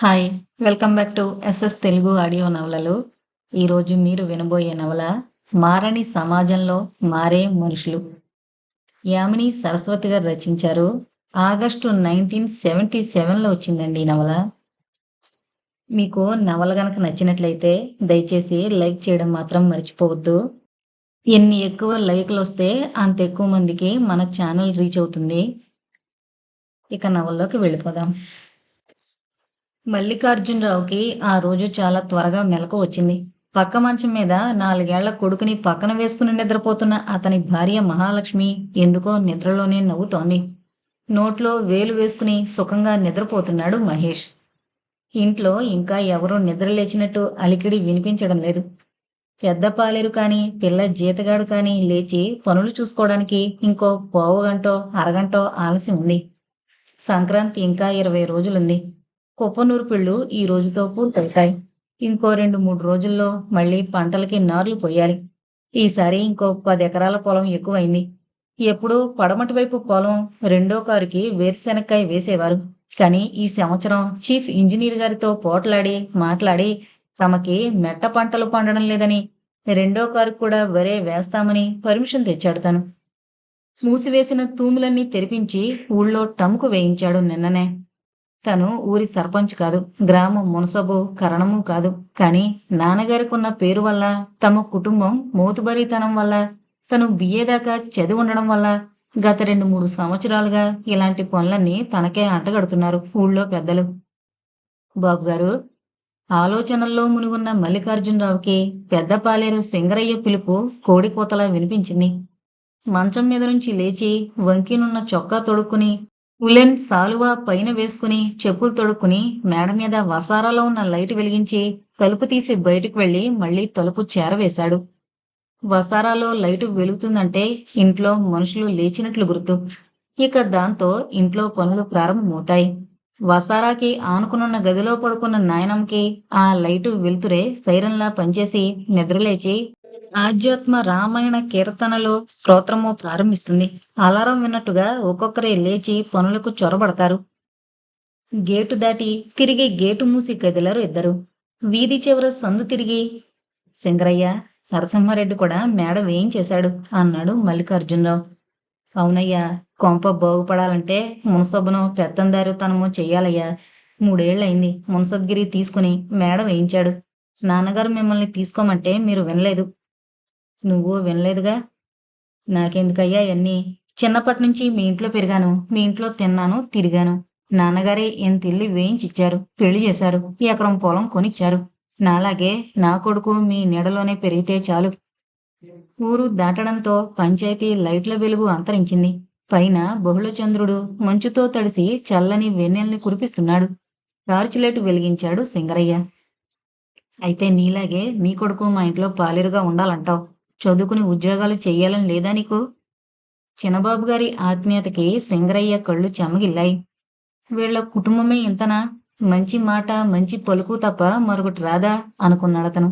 Hi welcome back to SS Telugu audio నవలలు. ఈరోజు మీరు వినబోయే నవల మారని సమాజంలో మారే మనుషులు. యామిని సరస్వతి గారు రచించారు. ఆగస్టు నైన్టీన్ సెవెంటీ సెవెన్లో వచ్చిందండి ఈ నవల. మీకు నవల గనక నచ్చినట్లయితే దయచేసి లైక్ చేయడం మాత్రం మర్చిపోవద్దు. ఎన్ని ఎక్కువ లైక్లు వస్తే అంత ఎక్కువ మందికి మన ఛానల్ రీచ్ అవుతుంది. ఇక నవల్లోకి వెళ్ళిపోదాం. మల్లికార్జునరావుకి ఆ రోజు చాలా త్వరగా మెలకు వచ్చింది. పక్క మంచం మీద నాలుగేళ్ళ కొడుకుని పక్కన వేసుకుని నిద్రపోతున్న అతని భార్య మహాలక్ష్మి ఎందుకో నిద్రలోనే నవ్వుతోంది. నోట్లో వేలు వేసుకుని సుఖంగా నిద్రపోతున్నాడు మహేష్. ఇంట్లో ఇంకా ఎవరూ నిద్ర లేచినట్టు అలికిడి వినిపించడం లేదు. పెద్ద పాలేరు పిల్ల జీతగాడు కానీ లేచి పనులు చూసుకోవడానికి ఇంకో పావుగంటో అరగంటో ఆలస్యం ఉంది. సంక్రాంతి ఇంకా ఇరవై రోజులుంది. కుప్పనూరు పిళ్ళు ఈ రోజుతో పూర్తవుతాయి. ఇంకో రెండు మూడు రోజుల్లో మళ్ళీ పంటలకి నార్లు పోయాలి. ఈసారి ఇంకో పది ఎకరాల పొలం ఎక్కువైంది. ఎప్పుడూ పడమటి వైపు పొలం రెండో కారుకి వేరుశెనక్కాయ వేసేవారు. కానీ ఈ సంవత్సరం చీఫ్ ఇంజనీర్ గారితో పోట్లాడి మాట్లాడి తమకి మెట్ట పంటలు పండడం లేదని రెండో కారు కూడా వరే వేస్తామని పర్మిషన్ తెచ్చాడు తను. మూసివేసిన తూములన్నీ తెరిపించి ఊళ్ళో టముకు వేయించాడు నిన్ననే. తను ఊరి సర్పంచ్ కాదు గ్రామం మునసబు కరణము కాదు. కానీ నాన్నగారికున్న పేరు వల్ల తమ కుటుంబం మోతుబరితనం వల్ల తను బిఏ దాకా చదివి ఉండడం వల్ల గత రెండు మూడు సంవత్సరాలుగా ఇలాంటి పనులన్నీ తనకే అంటగడుతున్నారు ఊళ్ళో పెద్దలు. బాబు గారు ఆలోచనల్లో మునిగున్న మల్లికార్జునరావుకి పెద్దపాలేరు సింగరయ్య పిలుపు కోడికోతలా వినిపించింది. మంచం మీద నుంచి లేచి వంకినున్న చొక్కా తొడుక్కుని ఉలెన్ సాలువా పైన వేసుకుని చెప్పులు తొడుక్కుని మేడ మీద వసారాలో ఉన్న లైట్ వెలిగించి తలుపు తీసి బయటకు వెళ్ళి మళ్ళీ తలుపు చేరవేశాడు. వసారాలో లైటు వెలుగుతుందంటే ఇంట్లో మనుషులు లేచినట్లు గుర్తు. ఇక దాంతో ఇంట్లో పనులు ప్రారంభమవుతాయి. వసారాకి ఆనుకునున్న గదిలో పడుకున్న నాయనంకి ఆ లైటు వెలుతురే సైరన్లా పనిచేసి నిద్రలేచి ఆధ్యాత్మ రామాయణ కీర్తనలో స్తోత్రము ప్రారంభిస్తుంది. అలారం విన్నట్టుగా ఒక్కొక్కరే లేచి పనులకు చొరబడతారు. గేటు దాటి తిరిగి గేటు మూసి గదిలారు ఇద్దరు. వీధి చివర సందు తిరిగి సింగరయ్య నరసింహారెడ్డి కూడా మేడ వేయించేశాడు అన్నాడు మల్లికార్జునరావు. అవునయ్యా కొంప బాగుపడాలంటే మునసబ్బును పెత్తందారుతనము చెయ్యాలయ్యా. మూడేళ్ళయింది మున్సబ్గిరి తీసుకుని మేడ వేయించాడు. నాన్నగారు మిమ్మల్ని తీసుకోమంటే మీరు వినలేదు. నువ్వు వినలేదుగా? నాకెందుకయ్యా అవన్నీ చిన్నప్పటి నుంచి మీ ఇంట్లో పెరిగాను. మీ ఇంట్లో తిన్నాను తిరిగాను. నాన్నగారే ఎంత ఇల్లు వేయించిచ్చారు పెళ్ళి చేశారు ఎకరం పొలం కొనిచ్చారు. నాలాగే నా కొడుకు మీ నీడలోనే పెరిగితే చాలు. ఊరు దాటడంతో పంచాయతీ లైట్ల వెలుగు అంతరించింది. పైన బహుళచంద్రుడు మంచుతో తడిసి చల్లని వెన్నెల్ని కురిపిస్తున్నాడు. టార్చ్ లైట్ వెలిగించాడు సింగరయ్య. అయితే నీలాగే నీ కొడుకు మా ఇంట్లో పాలేరుగా ఉండాలంటావు. చదువుకుని ఉద్యోగాలు చెయ్యాలని లేదా నీకు? చిన్నబాబు గారి ఆత్మీయతకి సింగరయ్య కళ్ళు చెమగిల్లాయి. వీళ్ళ కుటుంబమే ఇంతనా? మంచి మాట మంచి పలుకు తప్ప మరొకటి రాదా? అనుకున్నాడు అతను.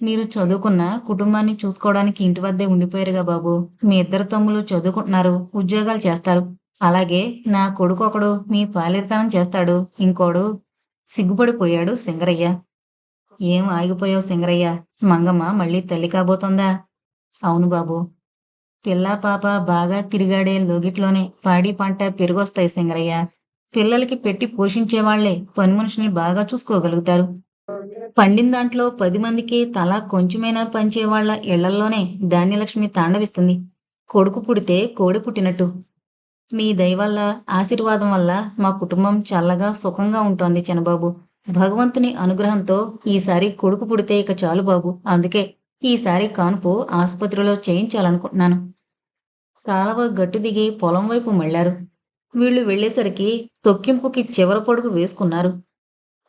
మీరు చదువుకున్న కుటుంబాన్ని చూసుకోవడానికి ఇంటి వద్దే ఉండిపోయారుగా బాబు. మీ ఇద్దరు తమ్ములు చదువుకుంటున్నారు ఉద్యోగాలు చేస్తారు. అలాగే నా కొడుకు ఒకడు మీ పాలిరితనం చేస్తాడు. ఇంకోడు సిగ్గుపడిపోయాడు సింగరయ్య ఏం ఆగిపోయావు సింగరయ్య? మంగమ్మ మళ్ళీ తల్లి కాబోతోందా? అవును బాబు. పిల్ల పాప బాగా తిరిగాడే లోగిట్లోనే పాడి పంట పెరిగొస్తాయి సింగరయ్య. పిల్లలకి పెట్టి పోషించేవాళ్ళే పని మనుషుల్ని బాగా చూసుకోగలుగుతారు. పండిన దాంట్లో పది మందికి తలా కొంచెమైనా పంచేవాళ్ళ ఇళ్ళల్లోనే ధాన్యలక్ష్మి తాండవిస్తుంది. కొడుకు పుడితే కోడి పుట్టినట్టు. మీ దయవల్ల ఆశీర్వాదం వల్ల మా కుటుంబం చల్లగా సుఖంగా ఉంటోంది చనబాబు భగవంతుని అనుగ్రహంతో ఈసారి కొడుకు పుడితే ఇక చాలు బాబు. అందుకే ఈసారి కాన్పు ఆసుపత్రిలో చేయించాలనుకుంటున్నాను. కాలవ గట్టు దిగి పొలం వైపు మళ్ళారు వీళ్ళు వెళ్ళేసరికి తొక్కింపుకి చివర పొడుగు వేసుకున్నారు.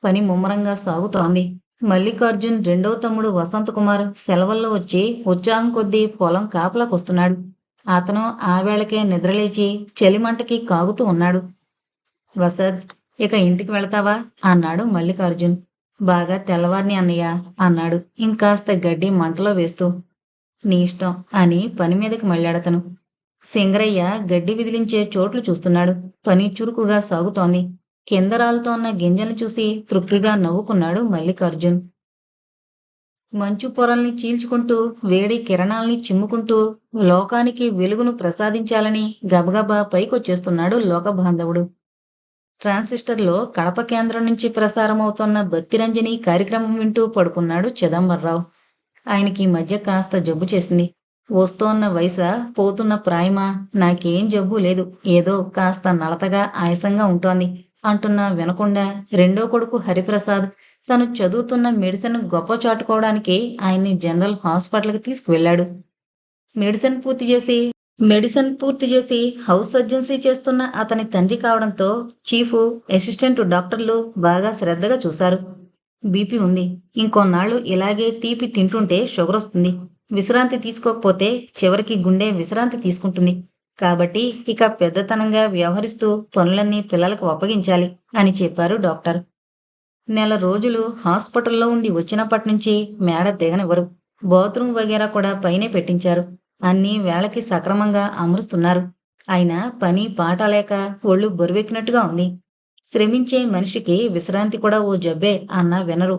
పని ముమ్మరంగా సాగుతోంది. మల్లికార్జున్ రెండో తమ్ముడు వసంత్ కుమార్ సెలవుల్లో వచ్చి ఉత్సాహం కొద్దీ పొలం కాపలాకొస్తున్నాడు. అతను ఆ వేళకే నిద్రలేచి చలిమంటకి కాగుతూ ఉన్నాడు. వసద్ ఇక ఇంటికి వెళతావా? అన్నాడు మల్లికార్జున్. బాగా తెల్లవారిని అన్నయ్య అన్నాడు ఇంకాస్త గడ్డి మంటలో వేస్తూ. నీ ఇష్టం అని పని మీదకి మళ్ళాడతను. సింగరయ్య గడ్డి విదిలించే చోట్లు చూస్తున్నాడు. పని చురుకుగా సాగుతోంది. కింద రాలుతో ఉన్న గింజలు చూసి తృప్తిగా నవ్వుకున్నాడు మల్లికార్జున్. మంచు పొరల్ని చీల్చుకుంటూ వేడి కిరణాల్ని చిమ్ముకుంటూ లోకానికి వెలుగును ప్రసాదించాలని గబగబా పైకొచ్చేస్తున్నాడు లోకబాంధవుడు. ట్రాన్సిస్టర్లో కడప కేంద్రం నుంచి ప్రసారమవుతోన్న భక్తిరంజని కార్యక్రమం వింటూ పడుకున్నాడు చిదంబరరావు. ఆయనకి ఈ మధ్య కాస్త జబ్బు చేసింది. వస్తోన్న వయస పోతున్న ప్రాయమా? నాకేం జబ్బు లేదు. ఏదో కాస్త నలతగా ఆయాసంగా ఉంటోంది. అంటున్నా వినకుండా రెండో కొడుకు హరిప్రసాద్ తను చదువుతున్న మెడిసిన్ గొప్ప చాటుకోవడానికి ఆయన్ని జనరల్ హాస్పిటల్కి తీసుకువెళ్ళాడు. మెడిసిన్ పూర్తి చేసి మెడిసిన్ పూర్తి చేసి హౌస్ సర్జన్సీ చేస్తున్న అతని తండ్రి కావడంతో చీఫ్ అసిస్టెంట్ డాక్టర్లు బాగా శ్రద్ధగా చూశారు. బీపీ ఉంది. ఇంకొన్నాళ్ళు ఇలాగే తీపి తింటుంటే షుగర్ వస్తుంది విశ్రాంతి తీసుకోకపోతే చివరికి గుండె విశ్రాంతి తీసుకుంటుంది. కాబట్టి ఇక పెద్దతనంగా వ్యవహరిస్తూ పనులన్నీ పిల్లలకు అప్పగించాలి అని చెప్పారు డాక్టర్. నెల రోజులు హాస్పిటల్లో ఉండి వచ్చినప్పటి నుంచి మేడ దిగనివ్వరు. బాత్రూమ్ వగేరా కూడా పైనే పెట్టించారు. అన్నీ వేళకి సక్రమంగా అమరుస్తున్నారు. అయినా పని పాట లేక ఒళ్ళు బరువెక్కినట్టుగా ఉంది. శ్రమించే మనిషికి విశ్రాంతి కూడా ఓ జబ్బే అన్నా వినరు.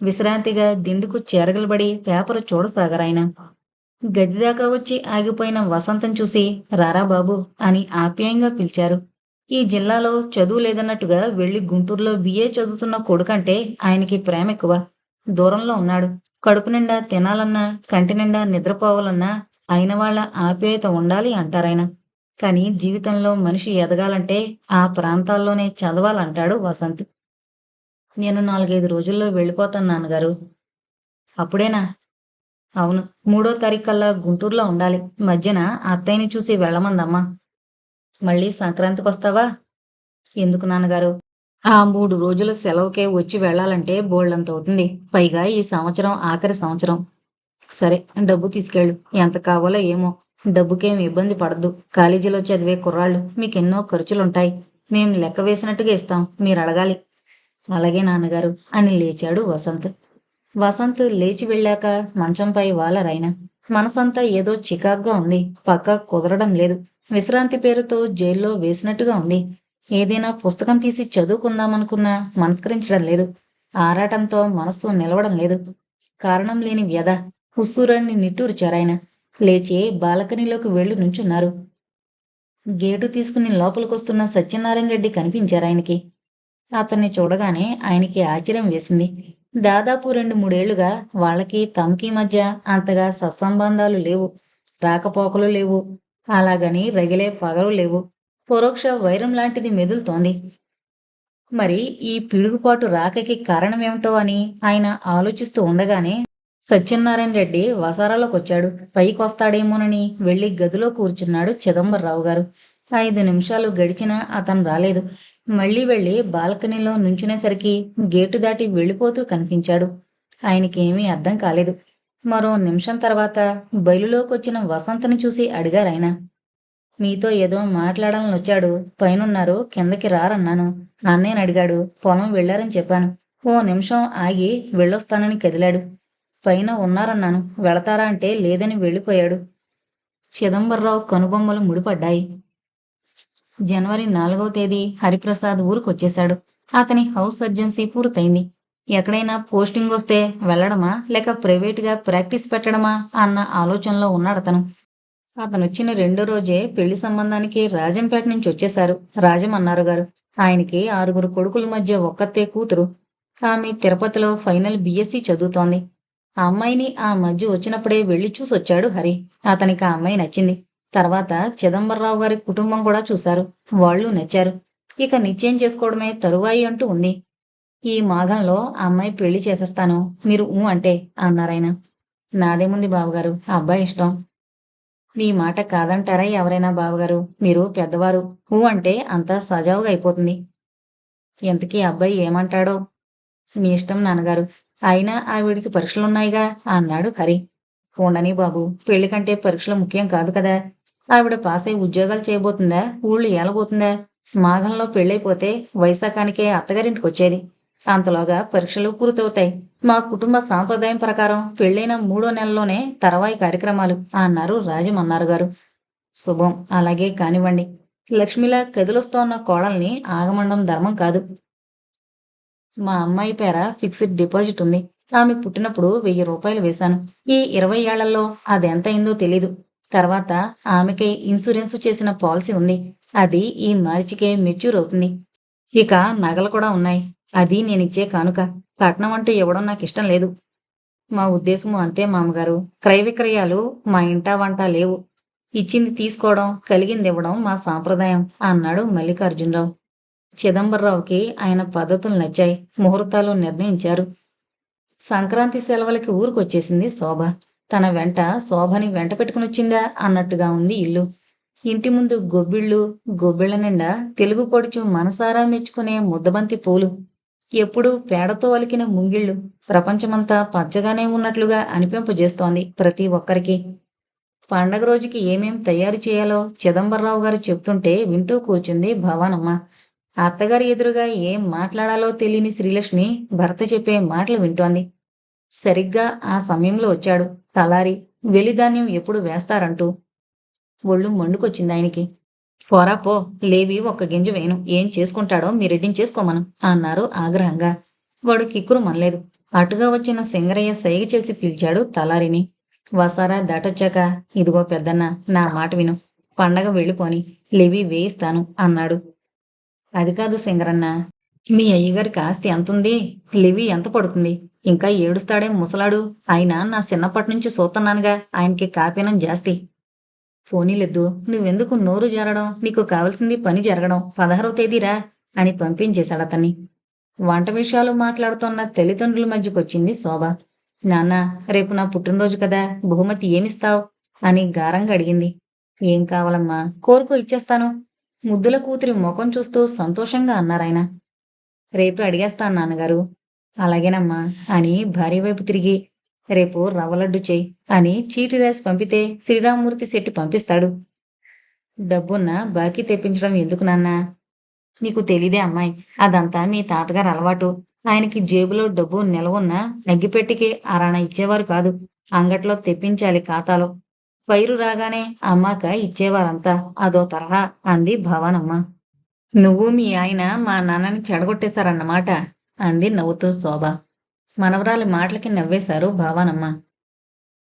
విశ్రాంతిగా దిండుకు చేరగలబడి పేపర్ చూడసాగరాయన. గదిదాకా వచ్చి ఆగిపోయిన వసంతం చూసి రారా బాబు అని ఆప్యాయంగా పిలిచారు. ఈ జిల్లాలో చదువు లేదన్నట్టుగా వెళ్ళి గుంటూరులో బిఏ చదువుతున్న కొడుకంటే ఆయనకి ప్రేమ ఎక్కువ దూరంలో ఉన్నాడు. కడుపు నిండా తినాలన్నా కంటి నిండా నిద్రపోవాలన్నా అయిన వాళ్ళ ఆప్యాయత ఉండాలి అంటారాయన కానీ జీవితంలో మనిషి ఎదగాలంటే ఆ ప్రాంతాల్లోనే చదవాలంటాడు వసంత్. నేను నాలుగైదు రోజుల్లో వెళ్ళిపోతాను నాన్నగారు. అప్పుడేనా? అవును మూడో తారీఖు కల్లా గుంటూరులో ఉండాలి. మధ్యన అత్తయ్యని చూసి వెళ్ళమందమ్మా. మళ్ళీ సంక్రాంతికి వస్తావా ఎందుకు నాన్నగారు? ఆ మూడు రోజుల సెలవుకే వచ్చి వెళ్ళాలంటే బోల్డంత అవుతుంది. పైగా ఈ సంవత్సరం ఆఖరి సంవత్సరం. సరే డబ్బు తీసుకెళ్ళు. ఎంత కావాలో ఏమో. డబ్బుకేం ఇబ్బంది పడద్దు. కాలేజీలో చదివే కుర్రాళ్ళు మీకెన్నో ఖర్చులుంటాయి. మేం లెక్క వేసినట్టుగా ఇస్తాం. మీరు అడగాలి అలాగే నాన్నగారు అని లేచాడు వసంత్. వసంత్ లేచి వెళ్ళాక మంచంపై వాలరైన మనసంతా ఏదో చికాగ్గా ఉంది. పక్క కుదరడం లేదు. విశ్రాంతి పేరుతో జైల్లో వేసినట్టుగా ఉంది. ఏదైనా పుస్తకం తీసి చదువుకుందామనుకున్నా మనస్కరించడం లేదు. ఆరాటంతో మనస్సు నిలవడం లేదు. కారణం లేని వ్యధ. హుస్సూరాన్ని నిట్టూర్చారాయన లేచి బాలకనీలోకి వెళ్ళి నుంచున్నారు. గేటు తీసుకుని లోపలికొస్తున్న సత్యనారాయణ రెడ్డి కనిపించారు ఆయనకి. అతన్ని చూడగానే ఆయనకి ఆశ్చర్యం వేసింది. దాదాపు రెండు మూడేళ్ళుగా వాళ్ళకి తమకి మధ్య అంతగా సత్సంబంధాలు లేవు. రాకపోకలు లేవు. అలాగని రగిలే పగలు లేవు. పరోక్ష వైరం లాంటిది మెదులుతోంది. మరి ఈ పిడుగుపాటు రాకకి కారణమేమిటో అని ఆయన ఆలోచిస్తూ ఉండగానే సత్యనారాయణ రెడ్డి వసారాలోకి వచ్చాడు. పైకొస్తాడేమోనని వెళ్ళి గదిలో కూర్చున్నాడు చిదంబరరావు గారు. ఐదు నిమిషాలు గడిచినా అతను రాలేదు. మళ్ళీ వెళ్ళి బాల్కనీలో నుంచునేసరికి గేటు దాటి వెళ్ళిపోతూ కనిపించాడు. ఆయనకేమీ అర్థం కాలేదు. మరో నిమిషం తర్వాత బయలులోకి వచ్చిన వసంతని చూసి అడిగారాయన మీతో ఏదో మాట్లాడాలని వచ్చాడు. పైనున్నారు. కిందకి రారన్నాను. అన్నయ్యని అడిగాడు. పొలం వెళ్ళారని చెప్పాను. ఓ నిమిషం ఆగి వెళ్ళొస్తానని కదిలాడు. పైన ఉన్నారన్నాను. వెళతారా అంటే లేదని వెళ్ళిపోయాడు. చిదంబరరావు కనుబొమ్మలు ముడిపడ్డాయి. జనవరి నాలుగవ తేదీ హరిప్రసాద్ ఊరికొచ్చేశాడు. అతని హౌస్ సర్జెన్సీ పూర్తయింది. ఎక్కడైనా పోస్టింగ్ వస్తే వెళ్ళడమా? లేక ప్రైవేటుగా ప్రాక్టీస్ పెట్టడమా? అన్న ఆలోచనలో ఉన్నాడతను. అతనొచ్చిన రెండో రోజే పెళ్ళి సంబంధానికి రాజంపేట నుంచి వచ్చేశారు. రాజం అన్నారు గారు ఆయనకి ఆరుగురు కొడుకుల మధ్య ఒక్కతే కూతురు. ఆమె తిరుపతిలో ఫైనల్ బీఎస్సీ చదువుతోంది. ఆ అమ్మాయిని ఆ మధ్య వచ్చినప్పుడే వెళ్ళి చూసొచ్చాడు హరి. అతనికి ఆ అమ్మాయి నచ్చింది. తర్వాత చిదంబరరావు గారి కుటుంబం కూడా చూశారు. వాళ్ళు నచ్చారు. ఇక నిశ్చయం చేసుకోవడమే తరువాయి అంటూ ఉంది. ఈ మాఘంలో ఆ అమ్మాయి పెళ్ళి చేసేస్తాను. మీరు ఊ అంటే అన్నారాయన నాదేముంది బావగారు. ఆ అబ్బాయి ఇష్టం. మీ మాట కాదంటారా ఎవరైనా బావగారు? మీరు పెద్దవారు. ఊ అంటే అంతా సజావుగా అయిపోతుంది. ఎంతకీ అబ్బాయి ఏమంటాడో? మీ ఇష్టం నాన్నగారు. అయినా ఆవిడికి పరీక్షలున్నాయిగా అన్నాడు హరి. ఉండని బాబు పెళ్ళి కంటే పరీక్షలు ముఖ్యం కాదు కదా. ఆవిడ పాస్ అయి ఉద్యోగాలు చేయబోతుందా? ఊళ్ళు ఏలబోతుందా? మాఘంలో పెళ్ళైపోతే వైశాఖానికే అత్తగారింటికి వచ్చేది అంతలోగా పరీక్షలు పూర్తవుతాయి. మా కుటుంబ సాంప్రదాయం ప్రకారం పెళ్ళైన మూడో నెలలోనే తర్వాయి కార్యక్రమాలు అన్నారు రాజమన్నారు గారు శుభం అలాగే కానివ్వండి. లక్ష్మిలా కదిలొస్తోన్న కోడల్ని ఆగమండం ధర్మం కాదు. మా అమ్మాయి పేర ఫిక్స్డ్ డిపాజిట్ ఉంది. ఆమె పుట్టినప్పుడు వెయ్యి రూపాయలు వేశాను. ఈ ఇరవై ఏళ్ళలో అదెంత అయిందో తెలీదు. తర్వాత ఆమెకి ఇన్సూరెన్స్ చేసిన పాలసీ ఉంది. అది ఈ మార్చికే మెచ్యూర్ అవుతుంది. ఇక నగలు కూడా ఉన్నాయి. అది నేనిచ్చే కానుక. కట్నం అంటూ ఇవ్వడం నాకు ఇష్టం లేదు. మా ఉద్దేశము అంతే మామగారు. క్రయ విక్రయాలు మా ఇంట వంట లేవు. ఇచ్చింది తీసుకోవడం కలిగింది ఇవ్వడం మా సాంప్రదాయం అన్నాడు మల్లికార్జునరావు. చిదంబరరావుకి ఆయన పద్ధతులు నచ్చాయి. ముహూర్తాలు నిర్ణయించారు. సంక్రాంతి సెలవులకి ఊరికొచ్చేసింది శోభ. తన వెంట శోభని వెంట పెట్టుకుని వచ్చిందా అన్నట్టుగా ఉంది ఇల్లు. ఇంటి ముందు గొబ్బిళ్ళు గొబ్బిళ్ళ నిండా తెలుగు పొడుచు మనసారా మెచ్చుకునే ముద్దబంతి పూలు. ఎప్పుడూ పేడతో అలికిన ముంగిళ్ళు. ప్రపంచమంతా పచ్చగానే ఉన్నట్లుగా అనిపింపజేస్తోంది ప్రతి ఒక్కరికి. పండగ రోజుకి ఏమేం తయారు చేయాలో చిదంబరరావు గారు చెప్తుంటే వింటూ కూర్చుంది భవానమ్మ. అత్తగారి ఎదురుగా ఏం మాట్లాడాలో తెలియని శ్రీలక్ష్మి భర్త చెప్పే మాటలు వింటోంది. సరిగ్గా ఆ సమయంలో వచ్చాడు. తలారి వెలిధాన్యం ఎప్పుడు వేస్తారంటూ. ఒళ్ళు మండుకొచ్చింది ఆయనకి. పోరా పో లేవి ఒక్క గింజ వేయను. ఏం చేసుకుంటాడో మీరెడ్డించేసుకోమను అన్నారు ఆగ్రహంగా. వాడు కిక్కురు మనలేదు. అటుగా వచ్చిన సింగరయ్య సైగ చేసి పిలిచాడు తలారిని. వసారా దాటొచ్చాక ఇదిగో పెద్దన్న నా మాట విను. పండగ వెళ్ళిపోని లేవి వేయిస్తాను అన్నాడు. అది కాదు సింగరన్న మీ అయ్యగారికి ఆస్తి ఎంతుంది? లివి ఎంత పడుతుంది? ఇంకా ఏడుస్తాడే ముసలాడు. ఆయన నా చిన్నప్పటి నుంచి చూస్తున్నానుగా ఆయనకి కాపీనం జాస్తి. పోనీలెద్దు నువ్వెందుకు నోరు జరగడం నీకు కావలసింది పని జరగడం. పదహారవ తేదీరా అని పంపించేశాడు అతన్ని. వంట విషయాలు మాట్లాడుతున్న తల్లిదండ్రుల మధ్యకొచ్చింది శోభ. నాన్న రేపు నా పుట్టినరోజు కదా. బహుమతి ఏమిస్తావు? అని గారంగా అడిగింది. ఏం కావాలమ్మా? కోరుకో ఇచ్చేస్తాను. ముద్దుల కూతురి ముఖం చూస్తూ సంతోషంగా అన్నారాయన. రేపు అడిగేస్తాను నాన్నగారు. అలాగేనమ్మా అని భార్య వైపు తిరిగి రేపు రవ్వలడ్డు చెయ్యి అని చీటి రాసి పంపితే శ్రీరామూర్తి శెట్టి పంపిస్తాడు. డబ్బున్న బాకీ తెప్పించడం ఎందుకు నాన్నా? నీకు తెలీదే అమ్మాయి. అదంతా మీ తాతగారు అలవాటు. ఆయనకి జేబులో డబ్బు నిలవున్న నగ్గిపెట్టికి అరాణ ఇచ్చేవారు కాదు. అంగట్లో తెప్పించాలి ఖాతాలో. వైరు రాగానే అమ్మాక ఇచ్చేవారంతా. అదో తరహా అంది భవనమ్మ. నువ్వు మీ ఆయన మా నాన్నని చెడగొట్టేశారన్నమాట అంది నవ్వుతూ శోభ. మనవరాలి మాటలకి నవ్వేశారు భావానమ్మ.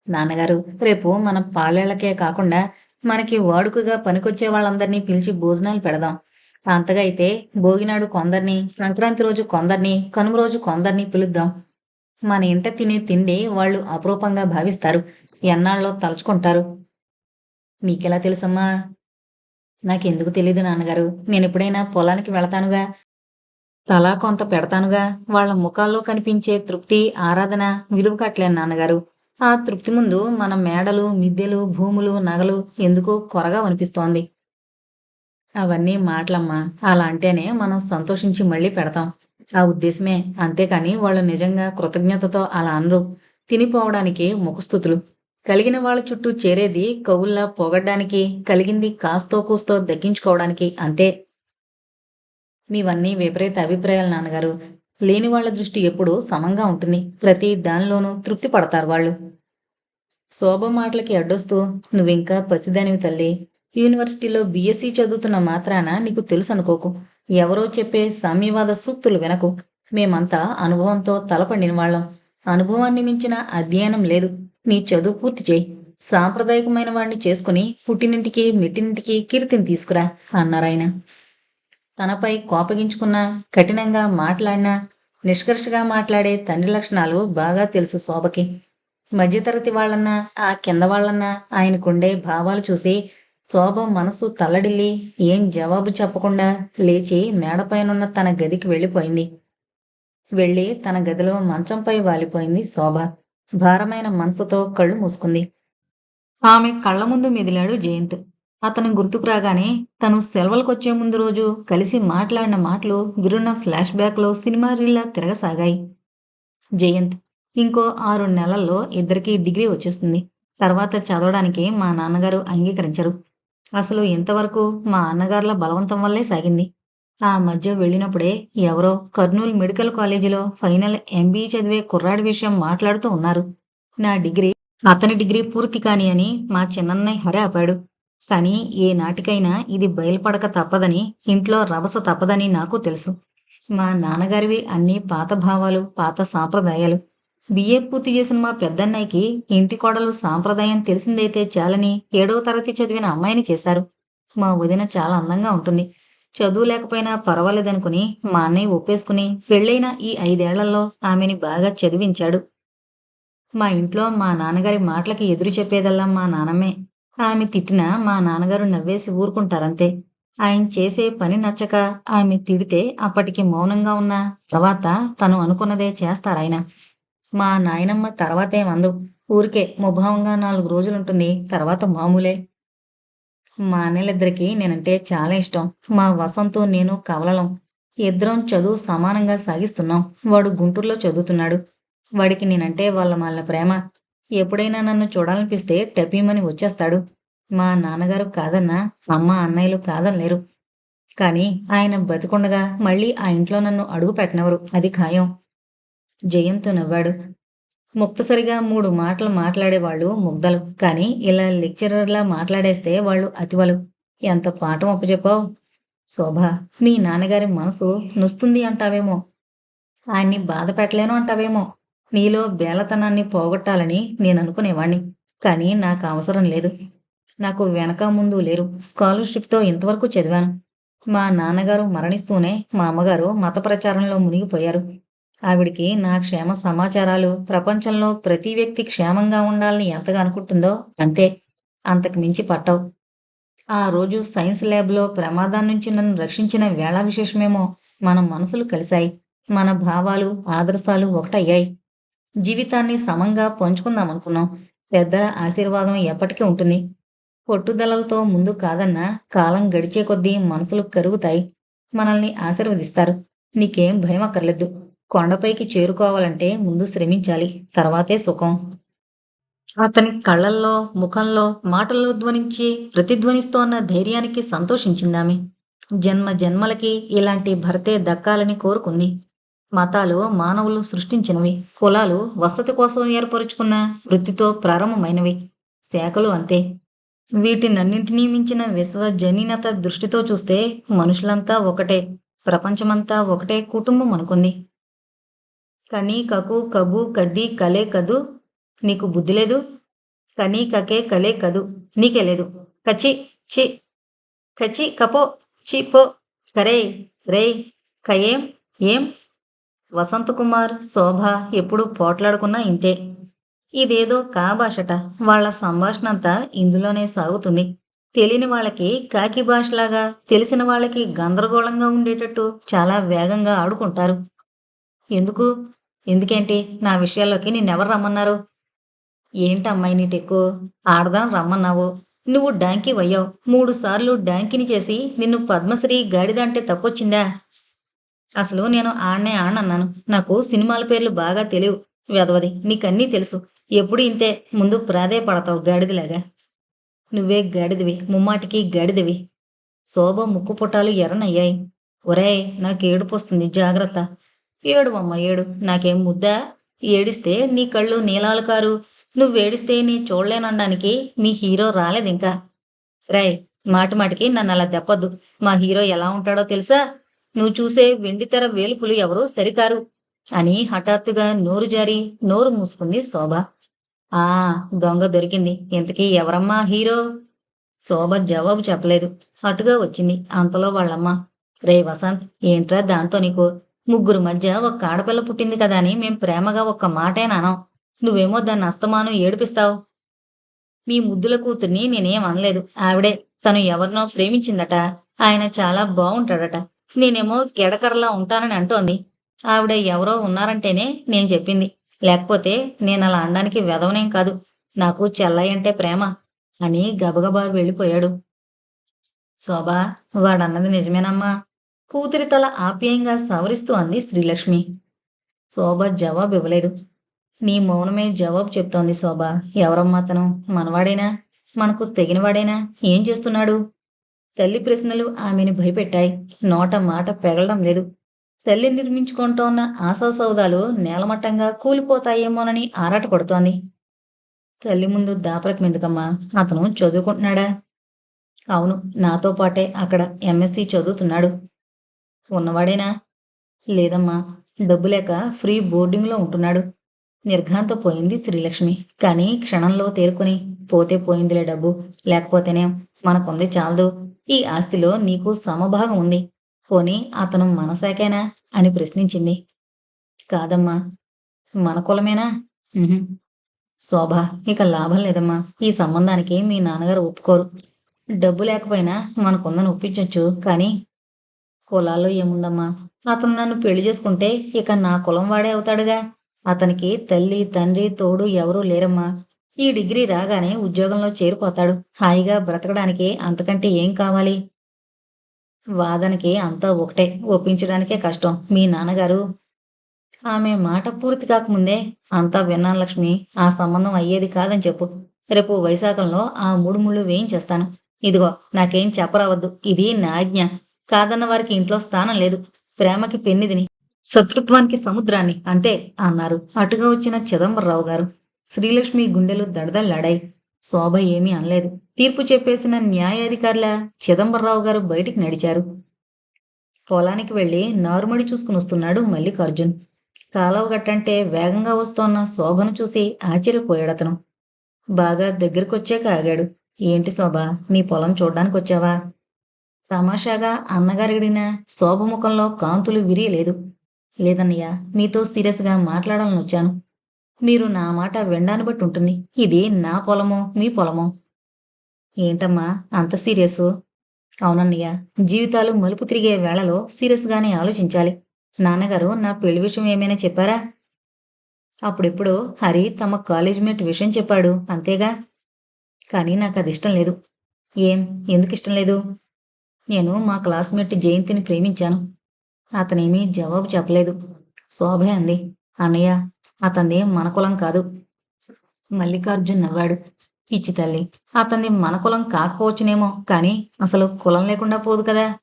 నాన్నగారు రేపు మన పాలేళ్ళకే కాకుండా మనకి వాడుకగా పనికొచ్చే వాళ్ళందరినీ పిలిచి భోజనాలు పెడదాం. అంతగా అయితే భోగినాడు కొందరిని సంక్రాంతి రోజు కొందరిని కనుమ రోజు కొందరిని పిలుద్దాం. మన ఇంట తినే తిండి వాళ్ళు అపురూపంగా భావిస్తారు. ఎన్నాళ్ళలో తలుచుకుంటారు. మీకెలా తెలుసమ్మా? నాకెందుకు తెలీదు నాన్నగారు. నేను ఎప్పుడైనా పొలానికి వెళతానుగా? తలా కొంత పెడతానుగా? వాళ్ళ ముఖాల్లో కనిపించే తృప్తి ఆరాధన విలువ కట్టలేను నాన్నగారు. ఆ తృప్తి ముందు మన మేడలు మిద్దెలు భూములు నగలు ఎందుకో కొరగా అనిపిస్తోంది. అవన్నీ మాటలమ్మా. అలా అంటేనే మనం సంతోషించి మళ్ళీ పెడతాం. ఆ ఉద్దేశమే. అంతేకాని వాళ్ళు నిజంగా కృతజ్ఞతతో అలా అనరు. తినిపోవడానికి ముఖస్థుతులు. కలిగిన వాళ్ళ చుట్టూ చేరేది కవుల్లా పొగడ్డానికి కలిగింది కాస్తో కూస్తో దగ్గించుకోవడానికి అంతే. మీవన్నీ విపరీత అభిప్రాయాలు నాన్నగారు. లేని వాళ్ళ దృష్టి ఎప్పుడూ సమంగా ఉంటుంది. ప్రతి దానిలోనూ తృప్తి పడతారు వాళ్ళు. శోభ మాటలకి అడ్డొస్తూ నువ్వింకా పసిదానివి తల్లి. యూనివర్సిటీలో బీఎస్సీ చదువుతున్న మాత్రాన నీకు తెలుసు అనుకోకు ఎవరో చెప్పే సామ్యవాద సూక్తులు వినకు. మేమంతా అనుభవంతో తలపండిన వాళ్ళం. అనుభవాన్ని మించిన అధ్యయనం లేదు. నీ చదువు పూర్తి చేయి. సాంప్రదాయకమైన వాడిని చేసుకుని పుట్టినింటికి మిట్టినింటికి కీర్తిని తీసుకురా అన్నారాయన. తనపై కోపగించుకున్నా కఠినంగా మాట్లాడినా నిష్కర్షగా మాట్లాడే తండ్రి లక్షణాలు బాగా తెలుసు శోభకి. మధ్యతరగతి వాళ్ళన్నా ఆ కింద వాళ్ళన్నా ఆయనకుండే భావాలు చూసి శోభ మనసు తల్లడిల్లి ఏం జవాబు చెప్పకుండా లేచి మేడపైనున్న తన గదికి వెళ్ళిపోయింది. వెళ్ళి తన గదిలో మంచంపై వాలిపోయింది శోభ. భారమైన మనసుతో కళ్ళు మూసుకుంది. ఆమె కళ్ళ ముందు మెదిలాడు జయంత్. అతను గుర్తుకు రాగానే తను సెలవులకొచ్చే ముందు రోజు కలిసి మాట్లాడిన మాటలు విరున్న ఫ్లాష్ బ్యాక్లో సినిమా రీల్లా తిరగసాగాయి. జయంత్ ఇంకో ఆరు నెలల్లో ఇద్దరికి డిగ్రీ వచ్చేస్తుంది. తర్వాత చదవడానికి మా నాన్నగారు అంగీకరించరు. అసలు ఇంతవరకు మా అన్నగారుల బలవంతం వల్లే సాగింది. ఆ మధ్య వెళ్ళినప్పుడే ఎవరో కర్నూలు మెడికల్ కాలేజీలో ఫైనల్ ఎంబీఏ చదివే కుర్రాడి విషయం మాట్లాడుతూ ఉన్నారు. నా డిగ్రీ అతని డిగ్రీ పూర్తి కాని అని మా చిన్నన్నయ్య హరే ఆపాడు కానీ ఏ నాటికైనా ఇది బయలుపడక తప్పదని ఇంట్లో రవస తప్పదని నాకు తెలుసు. మా నాన్నగారివి అన్ని పాత భావాలు పాత సాంప్రదాయాలు. బిఏ పూర్తి చేసిన మా పెద్దన్నయ్యకి ఇంటి కోడలు సాంప్రదాయం తెలిసిందైతే చాలని ఏడో తరగతి చదివిన అమ్మాయిని చేశారు. మా వదిన చాలా అందంగా ఉంటుంది. చదువు లేకపోయినా పర్వాలేదనుకుని మా అన్నయ్య ఒప్పేసుకుని పెళ్ళైన ఈ ఐదేళ్ళలో ఆమెని బాగా చదివించాడు. మా ఇంట్లో మా నాన్నగారి మాటలకి ఎదురు చెప్పేదల్లా మా నాన్నమ్మే ఆమె తిట్టినా మా నాన్నగారు నవ్వేసి ఊరుకుంటారంతే. ఆయన చేసే పని నచ్చక ఆమె తిడితే అప్పటికి మౌనంగా ఉన్న తర్వాత తను అనుకున్నదే చేస్తారాయన. మా నాయనమ్మ తర్వాతేమందు ఊరికే ముభావంగా నాలుగు రోజులుంటుంది తర్వాత మామూలే. మా అన్నయ్యలిద్దరికి నేనంటే చాలా ఇష్టం. మా వసంతు నేను కవలలం ఇద్దరం చదువు సమానంగా సాగిస్తున్నాం. వాడు గుంటూరులో చదువుతున్నాడు. వాడికి నేనంటే వాళ్ళ వాళ్ళ ప్రేమ. ఎప్పుడైనా నన్ను చూడాలనిపిస్తే టపీమని వచ్చేస్తాడు. మా నాన్నగారు కాదన్నా అమ్మ అన్నయ్యలు కాదనలేరు. కానీ ఆయన బతికుండగా మళ్ళీ ఆ ఇంట్లో నన్ను అడుగు పెట్టనవరు. అది ఖాయం. జయంతో నవ్వాడు. ముక్తసరిగా మూడు మాటలు మాట్లాడేవాళ్ళు ముగ్ధలు. కానీ ఇలా లెక్చరర్లా మాట్లాడేస్తే వాళ్ళు అతివలు. ఎంత పాఠం అప్పచెప్పావు? శోభ మీ నాన్నగారి మనసు నుస్తుంది అంటావేమో. ఆయన్ని బాధ పెట్టలేను అంటావేమో. నీలో బేలతనాన్ని పోగొట్టాలని నేను అనుకునేవాణ్ణి. కానీ నాకు అవసరం లేదు. నాకు వెనక ముందు లేరు. స్కాలర్షిప్తో ఇంతవరకు చదివాను. మా నాన్నగారు మరణిస్తూనే మా అమ్మగారు మత ప్రచారంలో మునిగిపోయారు. ఆవిడికి నా క్షేమ సమాచారాలు. ప్రపంచంలో ప్రతి వ్యక్తి క్షేమంగా ఉండాలని ఎంతగా అనుకుంటుందో అంతే. అంతకు మించి పట్టవు. ఆ రోజు సైన్స్ ల్యాబ్లో ప్రమాదం నుంచి నన్ను రక్షించిన వేళ విశేషమేమో మన మనసులు కలిశాయి. మన భావాలు ఆదర్శాలు ఒకటయ్యాయి. జీవితాన్ని సమంగా పంచుకుందామనుకున్నాం. పెద్దల ఆశీర్వాదం ఎప్పటికీ ఉంటుంది. పట్టుదలలతో ముందు కాదన్నా కాలం గడిచే కొద్దీ మనసులు కరుగుతాయి. మనల్ని ఆశీర్వదిస్తారు. నీకేం భయం అక్కర్లేదు. కొండపైకి చేరుకోవాలంటే ముందు శ్రమించాలి తర్వాతే సుఖం. అతని కళ్ళల్లో ముఖంలో మాటల్లో ధ్వనించి ప్రతిధ్వనిస్తోన్న ధైర్యానికి సంతోషించిందామె. జన్మ జన్మలకి ఇలాంటి భర్తే దక్కాలని కోరుకుంది. మతాలు మానవులు సృష్టించినవి. కులాలు వసతి కోసం ఏర్పరుచుకున్న వృత్తితో ప్రారంభమైనవి. శాఖలు అంతే. వీటినన్నింటినీ మించిన విశ్వజనీనత దృష్టితో చూస్తే మనుషులంతా ఒకటే ప్రపంచమంతా ఒకటే కుటుంబం అనుకుంది. కనీ కకు కబు కద్ది కలే కదు. నీకు బుద్ధి లేదు? కనీ కకే కలే కదు. నీకే లేదు. కచి చి కచి కపో చి పో కరే రే కయేం ఏం? వసంతకుమార్ శోభ ఎప్పుడు పోట్లాడుకున్నా ఇంతే. ఇదేదో భాషట వాళ్ళ సంభాషణ అంతా ఇందులోనే సాగుతుంది. తెలియని వాళ్ళకి కాకి భాషలాగా తెలిసిన వాళ్ళకి గందరగోళంగా ఉండేటట్టు చాలా వేగంగా ఆడుకుంటారు. ఎందుకు? ఎందుకేంటి? నా విషయాల్లోకి నిన్నెవరు రమ్మన్నారు? ఏంటమ్మాయి నీ టెక్కు? ఆడదాం రమ్మన్నావు. నువ్వు డాంకీ వయ్యావు మూడు సార్లు డాంకిని చేసి నిన్ను పద్మశ్రీ గాడిదంటే తప్పొచ్చిందా? అసలు నేను ఆడనే ఆడనన్నాను. నాకు సినిమాల పేర్లు బాగా తెలియవు. వెదవది నీకన్నీ తెలుసు. ఎప్పుడు ఇంతే? ముందు ప్రాధే పడతావు గాడిదిలాగా. నువ్వే గాడిదివి ముమ్మాటికి గాడిదివి. శోభ ముక్కు పుట్టాలు ఎర్రనయ్యాయి. ఒరేయ్ నాకు ఏడుపు వస్తుంది జాగ్రత్త. ఏడువమ్మ ఏడు. నాకేం ముద్దా? ఏడిస్తే నీ కళ్ళు నీలాలు కారు. నువ్వేడిస్తే నీ చూడలేనడానికి మీ హీరో రాలేదు ఇంకా మాటి మాటికి నన్ను అలా తెప్పద్దు మా హీరో ఎలా ఉంటాడో తెలుసా? నువ్వు చూసే వెండితెర వేలుపులు ఎవరూ సరికారు. అని హఠాత్తుగా నోరు జారి నోరు మూసుకుంది శోభ. ఆ దొంగ దొరికింది. ఇంతకీ ఎవరమ్మా హీరో? శోభ జవాబు చెప్పలేదు. అటుగా వచ్చింది. అంతలో వాళ్ళమ్మ రే వసంత్ ఏంట్రా దాంతో నీకు? ముగ్గురు మధ్య ఒక్క ఆడపిల్ల పుట్టింది కదా అని మేం ప్రేమగా ఒక్క మాటే మాటేనానం నువ్వేమో దాన్ని అస్తమానం ఏడిపిస్తావు. మీ ముద్దుల కూతుర్ని నేనేం అనలేదు. ఆవిడే తను ఎవరినో ప్రేమించిందట. ఆయన చాలా బాగుంటాడట నేనేమో కెడకరలా ఉంటానని అంటోంది. ఆవిడ ఎవరో ఉన్నారంటేనే నేను చెప్పింది. లేకపోతే నేను అలా అనడానికి వెదవనేం కాదు. నాకు చెల్లయ్య అంటే ప్రేమ అని గబగబా వెళ్ళిపోయాడు. శోభా వాడన్నది నిజమేనమ్మా. కూతురి తల ఆప్యాయంగా సవరిస్తూ అంది శ్రీలక్ష్మి. శోభ జవాబు ఇవ్వలేదు. నీ మౌనమే జవాబు చెప్తోంది శోభ. ఎవరమ్మా అతను? మనవాడేనా? మనకు తెగినవాడేనా? ఏం చేస్తున్నాడు? తల్లి ప్రశ్నలు ఆమెను భయపెట్టాయి. నోట మాట పెగలడం లేదు. తల్లి నిర్మించుకుంటోన్న ఆశాసౌదాలు నేలమట్టంగా కూలిపోతాయేమోనని ఆరాట కొడుతోంది తల్లి ముందు దాపరకం ఎందుకమ్మా? అతను చదువుకుంటున్నాడా? అవును నాతో పాటే అక్కడ ఎంఎస్సి చదువుతున్నాడు. ఉన్నవాడేనా? లేదమ్మా డబ్బు లేక ఫ్రీ బోర్డింగ్లో ఉంటున్నాడు. నిర్ఘాంత పోయింది శ్రీలక్ష్మి. కానీ క్షణంలో తేరుకుని పోతే పోయిందిలే డబ్బు. లేకపోతేనే మనకుంది చాలదు. ఈ ఆస్తిలో నీకు సమభాగం ఉంది. పోనీ అతను మనసాకేనా అని ప్రశ్నించింది. కాదమ్మా మన కులమేనా? శోభ ఇక లాభం లేదమ్మా. ఈ సంబంధానికి మీ నాన్నగారు ఒప్పుకోరు. డబ్బు లేకపోయినా మనకుందని ఒప్పించవచ్చు కానీ కులాల్లో ఏముందమ్మా? అతను నన్ను పెళ్ళి చేసుకుంటే ఇక నా కులం వాడే అవుతాడుగా. అతనికి తల్లి తండ్రి తోడు ఎవరూ లేరమ్మా. ఈ డిగ్రీ రాగానే ఉద్యోగంలో చేరిపోతాడు. హాయిగా బ్రతకడానికి అంతకంటే ఏం కావాలి? వాదనకి అంతా ఒకటే. ఒప్పించడానికే కష్టం. మీ నాన్నగారు? ఆమె మాట పూర్తి కాకముందే అంతా విన్నాను లక్ష్మి. ఆ సంబంధం అయ్యేది కాదని చెప్పు. రేపు వైశాఖంలో ఆ మూడు ముళ్ళు వేయించేస్తాను. ఇదిగో నాకేం చెప్పరావద్దు. ఇది నా ఆజ్ఞ. కాదన్న వారికి ఇంట్లో స్థానం లేదు. ప్రేమకి పెన్నిదిని శత్రుత్వానికి సముద్రాన్ని అంతే అన్నారు. అటుగా వచ్చిన చిదంబరరావు గారు శ్రీలక్ష్మి గుండెలు దడదల్లాడాయి. శోభ ఏమీ అనలేదు. తీర్పు చెప్పేసిన న్యాయాధికారుల చిదంబరరావు గారు బయటికి నడిచారు. పొలానికి వెళ్ళి నారుమడి చూసుకుని వస్తున్నాడు మల్లికార్జున్. కాలవ గట్టంటే వేగంగా వస్తోన్న శోభను చూసి ఆశ్చర్యపోయాడతను బాగా దగ్గరకొచ్చాక ఆగాడు. ఏంటి శోభ నీ పొలం చూడ్డానికి వచ్చావా తమాషాగా అన్నగారిడిన శోభ ముఖంలో కాంతులు విరియలేదు. లేదన్నయ్య మీతో సీరియస్గా మాట్లాడాలని వచ్చాను. మీరు నా మాట వినడాన్ని బట్టి ఉంటుంది. ఇది నా పొలమో మీ పొలమో? ఏంటమ్మా అంత సీరియస్? అవునన్నయ్య జీవితాలు మలుపు తిరిగే వేళలో సీరియస్గానే ఆలోచించాలి. నాన్నగారు నా పెళ్ళి విషయం ఏమైనా చెప్పారా? అప్పుడెప్పుడు హరి తమ కాలేజ్ మేట్ విషయం చెప్పాడు అంతేగా? కానీ నాకు అది ఇష్టం లేదు. ఏం ఎందుకు ఇష్టం లేదు? నేను మా క్లాస్మేట్ జయంతిని ప్రేమించాను. అతనేమీ జవాబు చెప్పలేదు. శోభే అంది. అన్నయ్య అతనిది మన కులం కాదు. మల్లికార్జున్ నవ్వాడు. పిచ్చి తల్లి అతనిది మన కులం కాకపోవచ్చునేమో కానీ అసలు కులం లేకుండా పోదు కదా.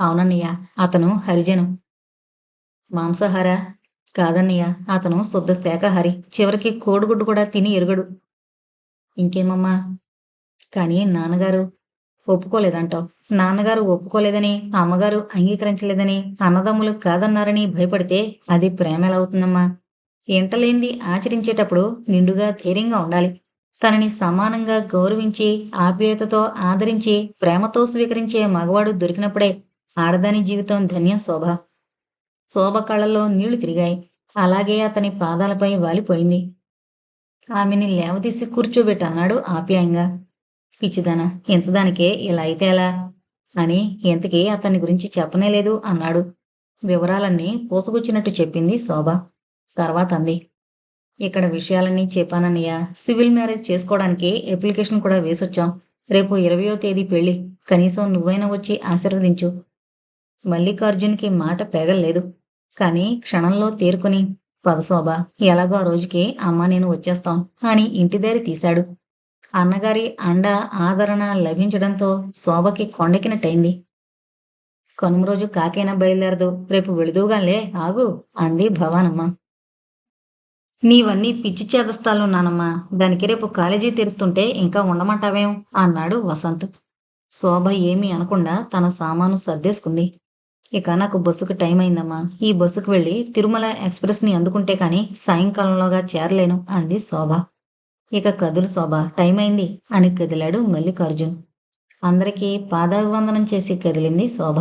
అవునన్నయ్య అతను హరిజను. మాంసాహార కాదన్నయ్య అతను శుద్ధ శాకాహారి. చివరికి కోడిగుడ్డు కూడా తిని ఎరుగడు. ఇంకేమమ్మా? కానీ నాన్నగారు ఒప్పుకోలేదంటావు. నాన్నగారు ఒప్పుకోలేదని అమ్మగారు అంగీకరించలేదని అన్నదమ్ములు కాదన్నారని భయపడితే అది ప్రేమ ఎలా అవుతుందమ్మా ఎంటలేంది ఆచరించేటప్పుడు నిండుగా ధైర్యంగా ఉండాలి. తనని సమానంగా గౌరవించి ఆప్యాయతతో ఆదరించి ప్రేమతో స్వీకరించే మగవాడు దొరికినప్పుడే ఆడదాని జీవితం ధన్యం శోభ. శోభ కళ్ళల్లో నీళ్ళు తిరిగాయి. అలాగే అతని పాదాలపై వాలిపోయింది. ఆమెని లేవదీసి కూర్చోబెట్టన్నాడు ఆప్యాయంగా. పిచ్చిదానా ఇంతదానికే ఇలా అయితే ఎలా? అని ఇంతకీ అతని గురించి చెప్పనే లేదు అన్నాడు. వివరాలన్నీ పూసగుచ్చినట్టు చెప్పింది శోభ. తర్వాత అంది. ఇక్కడ విషయాలన్నీ చెప్పానన్నయ్య. సివిల్ మ్యారేజ్ చేసుకోవడానికి అప్లికేషన్ కూడా వేసొచ్చాం. రేపు ఇరవయో తేదీ పెళ్ళి కనీసం నువ్వైనా వచ్చి ఆశీర్వదించు. మల్లికార్జున్కి మాట పెగల్లేదు. కానీ క్షణంలో తేరుకుని పదశోభ ఎలాగో ఆ రోజుకి అమ్మ నేను వచ్చేస్తాం అని ఇంటిదారి తీశాడు. అన్నగారి అండ ఆదరణ లభించడంతో శోభకి కొండెక్కినట్టయింది. కనుమ రోజు కాకైనా బయలుదేరదు. రేపు వెళుదుగాలే ఆగు అంది భవానమ్మ. నీవన్నీ పిచ్చి చేదస్తాలు నానమ్మా. దానికి రేపు కాలేజీ తెరుస్తుంటే ఇంకా ఉండమంటావేం? అన్నాడు వసంత్. శోభ ఏమీ అనకుండా తన సామాను సర్దేసుకుంది. ఇక నాకు బస్సుకు టైం అయిందమ్మా ఈ బస్సుకు వెళ్ళి తిరుమల ఎక్స్ప్రెస్ని అందుకుంటే కానీ సాయంకాలంలోగా చేరలేను అంది శోభ. ఇక కదులు శోభ టైం అయింది అని కదిలాడు మల్లికార్జున్. అందరికీ పాదాభివందనం చేసి కదిలింది శోభ.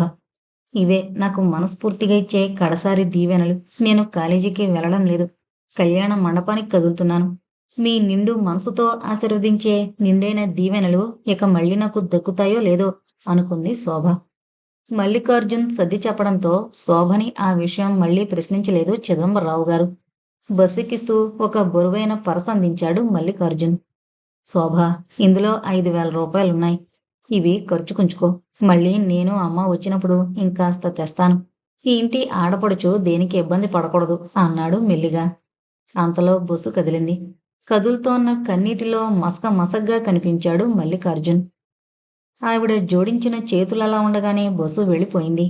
ఇవే నాకు మనస్ఫూర్తిగా ఇచ్చే కడసారి దీవెనలు. నేను కాలేజీకి వెళ్ళడం లేదు. కళ్యాణ మండపానికి కదులుతున్నాను. మీ నిండు మనసుతో ఆశీర్వదించే నిండైన దీవెనలు ఇక మళ్ళీ నాకు దక్కుతాయో లేదో అనుకుంది శోభ. మల్లికార్జున్ సర్ది చెప్పడంతో శోభని ఆ విషయం మళ్ళీ ప్రశ్నించలేదు చిదంబరరావు గారు. బస్సెక్కిస్తూ ఒక బరువైన పరస అందించాడు మల్లికార్జున్. శోభ ఇందులో ఐదు వేల రూపాయలున్నాయి. ఇవి ఖర్చుకుంచుకో మళ్ళీ నేను అమ్మ వచ్చినప్పుడు ఇంకాస్త తెస్తాను. ఈ ఇంటి ఆడపడుచు దేనికి ఇబ్బంది పడకూడదు అన్నాడు మెల్లిగా. అంతలో బస్సు కదిలింది. కదులుతోన్న కన్నీటిలో మసక మసగ్గా కనిపించాడు మల్లికార్జున్. ఆవిడ జోడించిన చేతులలా ఉండగానే బస్సు వెళ్ళిపోయింది.